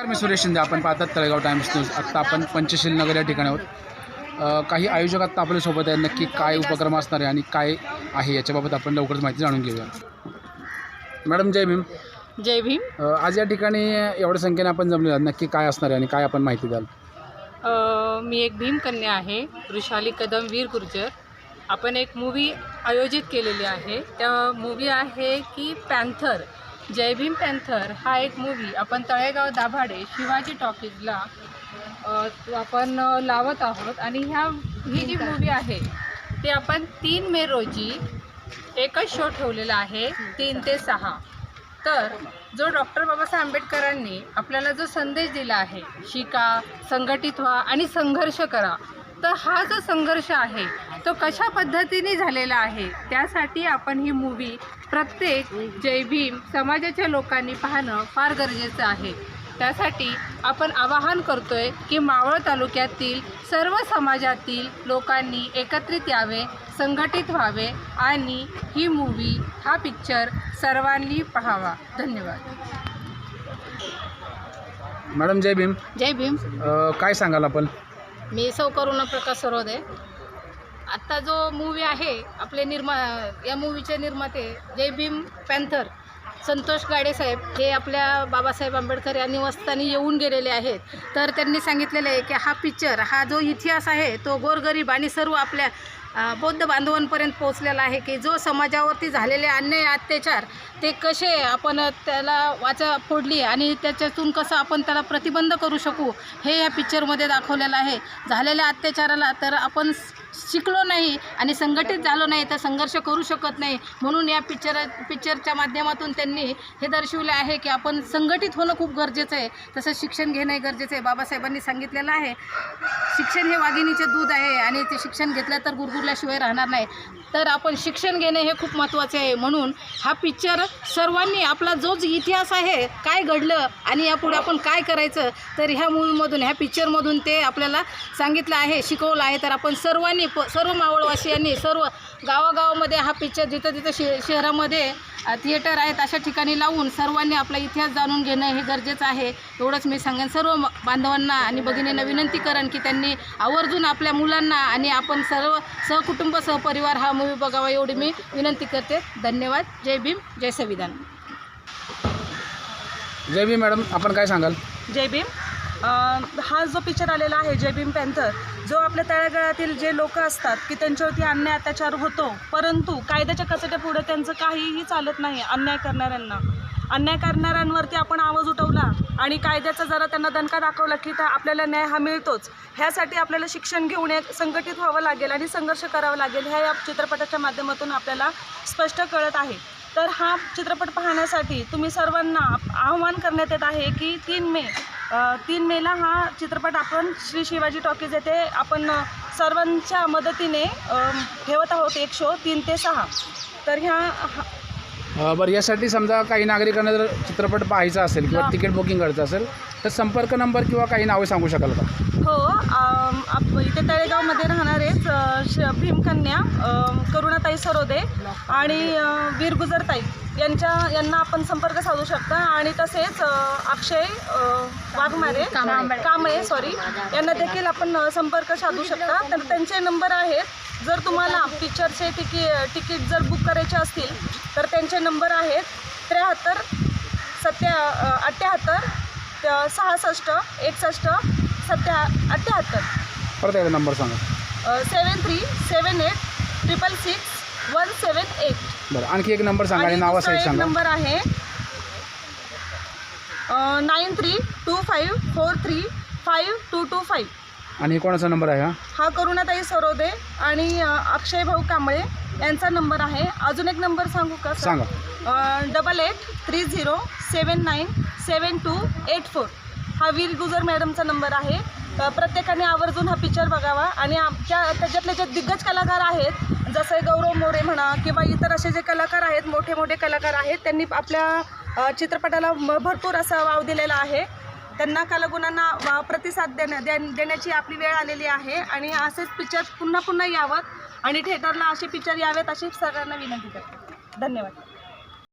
नमस्कार मी सुरेश शिंदे. आपण पाहतात तळेगाव टाइम्स न्यूज. आत्ता आपण पंचशील नगर या ठिकाणी आहोत. काही आयोजक आत्ता आपल्यासोबत आहेत. नक्की काय उपक्रम असणार आहे आणि काय आहे याच्याबाबत आपण लवकरच माहिती जाणून घेऊया. मॅडम जय भीम. जय भीम. आज या ठिकाणी एवढ्या संख्येने आपण जमले आहात. नक्की काय असणार आहे आणि काय आपण माहिती द्याल? मी एक भीमकन्या आहे. वृषाली कदम वीर गुर्जर. आपण एक मूवी आयोजित केलेली आहे. त्या मूवी आहे की पॅन्थर जय भीम पॅन्थर हा एक मूवी आपण तळेगाव दाभाडे शिवाजी टॉकीजला आपण लावत आहोत. आणि ह्या ही जी मूवी आहे ती आपण तीन मे रोजी एकच शो ठेवलेला आहे तीन ते सहा. तर जो डॉक्टर बाबासाहेब आंबेडकरांनी आपल्याला जो संदेश दिला आहे शिका संघटित व्हा आणि संघर्ष करा तर हा जो संघर्ष आहे तो कशा पद्धतीने झालेला आहे त्यासाठी आपण ही मूवी प्रत्येक जय भीम समाजाच्या लोकांनी पाहणं फार गरजेचं आहे. त्यासाठी आपण आवाहन करतोय की मावळ तालुक्यातील सर्व समाजातील लोकांनी एकत्रित यावे संघटित व्हावे आणि ही मूवी हा पिक्चर सर्वांनी पाहावा. धन्यवाद. मॅडम जय भीम. जय भीम. काय सांगाल आपण? मी सौ करुणा प्रकाश सरोदे. आत्ता जो मूवी आहे आपले निर्मा या मूवीचे निर्माते जय भीम पॅन्थर संतोष गाडेसाहेब हे आपल्या बाबासाहेब आंबेडकर या निवासस्थानी येऊन गेलेले आहेत. तर त्यांनी सांगितलेलं आहे की हा पिक्चर हा जो इतिहास आहे तो गोरगरीब आणि सर्व आपल्या बौद्ध बांधवांपर्यंत पोहोचलेला आहे की जो समाजावरती झालेले अन्याय अत्याचार ते कसे आपण त्याला वाचा फोडली आणि त्याच्यातून कसं आपण त्याला प्रतिबंध करू शकू हे या पिक्चरमध्ये दाखवलेलं आहे. झालेल्या अत्याचाराला तर आपण शिकलो नाही आणि संघटित झालो नाही तर संघर्ष करू शकत नाही. म्हणून या पिक्चर पिक्चरच्या माध्यमातून त्यांनी हे दर्शवले आहे की आपण संघटित होणं खूप गरजेचं आहे. तसं शिक्षण घेणं गरजेचं आहे. बाबासाहेबांनी सांगितलेलं आहे. शिक्षण हे वाघिणीचे दूध आहे आणि ते शिक्षण घेतलं तर गुरगुरल्याशिवाय राहणार नाही. तर आपण शिक्षण घेणे हे खूप महत्त्वाचे आहे. म्हणून हा पिक्चर सर्वांनी आपला जो जो इतिहास आहे काय घडलं आणि यापुढे आपण काय करायचं तर ह्या मूवीमधून ह्या पिक्चरमधून ते आपल्याला सांगितलं आहे शिकवलं आहे. तर आपण सर्वांनी प सर्व मावळवासियांनी सर्व गावागावामध्ये हा पिक्चर जिथं तिथं शे शहरामध्ये थिएटर आहेत अशा ठिकाणी लावून सर्वांनी आपला इतिहास जाणून घेणं हे गरजेचं आहे. एवढंच मी सांगेन. सर्व बांधवांना आणि भगिनींना विनंती करेन की त्यांनी आवर्जून आपल्या मुलांना आणि आपण सर्व सहकुटुंब सहपरिवार हा मूवी बघावा एवढी मी विनंती करते. धन्यवाद. जय भीम जय संविधान. जय भीम मॅडम आपण काय सांगाल? जय भीम. अ, हा जो पिक्चर आलेला आहे जय भीम पॅन्थर जो आपल्या तळागाळातील जे लोक असतात की त्यांच्यावरती अन्याय अत्याचार होतो परंतु कायद्याच्या कचट्यापुढे त्यांचं काहीही चालत नाही अन्याय करणाऱ्यांना. अन्याय करणाऱ्यांवरती आपण आवाज उठवला आणि कायद्याचा जरा त्यांना दणका दाखवला की तर आपल्याला न्याय हा मिळतोच. ह्यासाठी आपल्याला शिक्षण घेऊन एक संघटित व्हावं लागेल आणि संघर्ष करावा लागेल ह्या या चित्रपटाच्या माध्यमातून आपल्याला स्पष्ट कळत आहे. तर हा चित्रपट पाहण्यासाठी तुम्ही सर्वांना आव्हान करण्यात येत आहे की तीन मे तीन मेला हा चित्रपट आपण श्री शिवाजी टॉकीज येथे आपण सर्वांच्या मदतीने ठेवत आहोत एक शो तीन ते सहा. तर ह्या हा- बरं यासाठी समजा काही नागरिकांना जर चित्रपट पाहायचा असेल किंवा. तिकीट बुकिंग करायचं असेल तर संपर्क नंबर किंवा काही नावे सांगू शकाल का? हो आप इथे तळेगावमध्ये राहणारेच अ, श भीमकन्या अ, करुणाताई सरोदे आणि अ, वीर गुजरताई यांच्या यांना आपण संपर्क साधू शकता आणि तसेच अ, अक्षय अ, वाघमारे कांबळे. सॉरी यांना देखील आपण अ, संपर्क साधू शकता. तर त्यांचे नंबर आहेत जर तुम्हाला पिक्चरचे तिकी तिकीट जर बुक करायचे असतील तर त्यांचे नंबर आहेत त्र्याहत्तर सत्या अठ्ठ्याहत्तर सहासष्ट एकसष्ट सत्या अठ्ठ्याहत्तर परत एकदा नंबर सांगा. Seven three seven eight triple six one seven eight बरं आणखी एक नंबर सांगा आणि नावासहित एक सांगा. नंबर आहे nine three two five four three five two two five आणि कोणाचा नंबर आहे हा? हा करुणाताई सरोदे आणि अ, अक्षय भाऊ कांबळे यांचा नंबर आहे. अजून एक नंबर सांगू का सर? सांगा. अ, double eight three zero seven nine seven two eight four हा वीर गुजर मॅडमचा नंबर आहे. अ, प्रत्येकाने आवर्जून हा पिक्चर बघावा आणि आमच्या त्याच्यातले जे दिग्गज कलाकार आहेत जसे गौरव मोरे म्हणा किंवा इतर असे जे कलाकार आहेत मोठे मोठे कलाकार आहेत त्यांनी आपल्या अ, चित्रपटाला म- भरपूर असा वाव दिलेला आहे. त्यांना कलागुणांना वा- प्रतिसाद देण्या देण- देण्याची आपली वेळ आलेली आहे आणि असेच पिक्चर पुन्हा पुन्हा यावं आणि थिएटरला असे पिक्चर यावेत अशी सगळ्यांना विनंती करते. धन्यवाद.